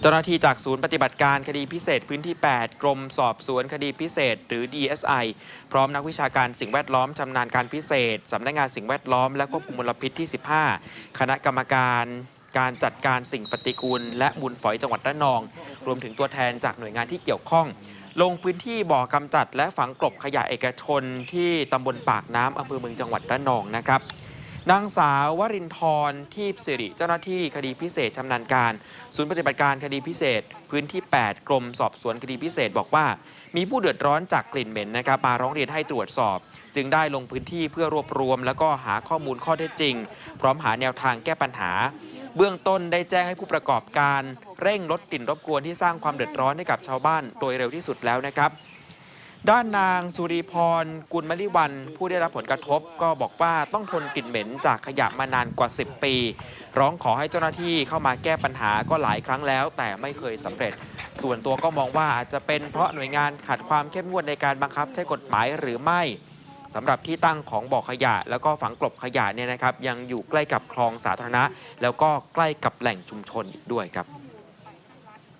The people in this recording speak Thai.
เจ้าหน้าที่จากศูนย์ปฏิบัติการคดีพิเศษพื้นที่ 8 กรมสอบสวนคดีพิเศษ หรือ DSI พร้อมนักวิชาการสิ่งแวดล้อมชำนาญการพิเศษสำนักงานสิ่งแวดล้อมและควบคุมมลพิษที่ 15 คณะกรรมการการจัดการสิ่งปฏิกูล และมูลฝอยจังหวัดระนอง รวมถึงตัวแทนจากหน่วยงานที่เกี่ยวข้อง ลงพื้นที่บ่อกำจัด และฝังกลบขยะเอกชนที่ตำบลปากน้ำอำเภอเมืองจังหวัดระนองนะครับ นางสาววรินทร์ทีพสิริ เจ้าหน้าที่คดีพิเศษชำนาญการ ศูนย์ปฏิบัติการคดีพิเศษ พื้นที่ 8 กรมสอบสวนคดีพิเศษบอกว่า มีผู้เดือดร้อนจากกลิ่นเหม็นนะครับมาร้องเรียนให้ตรวจสอบ จึงได้ลงพื้นที่เพื่อรวบรวม แล้วก็หาข้อมูลข้อเท็จจริง พร้อมหาแนวทางแก้ปัญหา เบื้องต้นได้แจ้งให้ผู้ประกอบการ เร่งลดกลิ่นรบกวนที่สร้างความเดือดร้อนให้กับชาวบ้าน โดยเร็วที่สุดแล้วนะครับ ด้านนางสุริพรกุลมลิวัน ผู้ได้รับผลกระทบก็บอกว่าต้องทนกลิ่นเหม็นจากขยะมานานกว่า 10 ปี ร้องขอให้เจ้าหน้าที่เข้ามาแก้ปัญหาก็หลายครั้งแล้ว แต่ไม่เคยสำเร็จ ส่วนตัวก็มองว่าอาจจะเป็นเพราะหน่วยงานขาดความเข้มงวดในการบังคับใช้กฎหมายหรือไม่สำหรับที่ตั้งของบ่อขยะ แล้วก็ฝังกลบขยะเนี่ยนะครับ ยังอยู่ใกล้กับคลองสาธารณะ แล้วก็ใกล้กับแหล่งชุมชนอีกด้วยครับ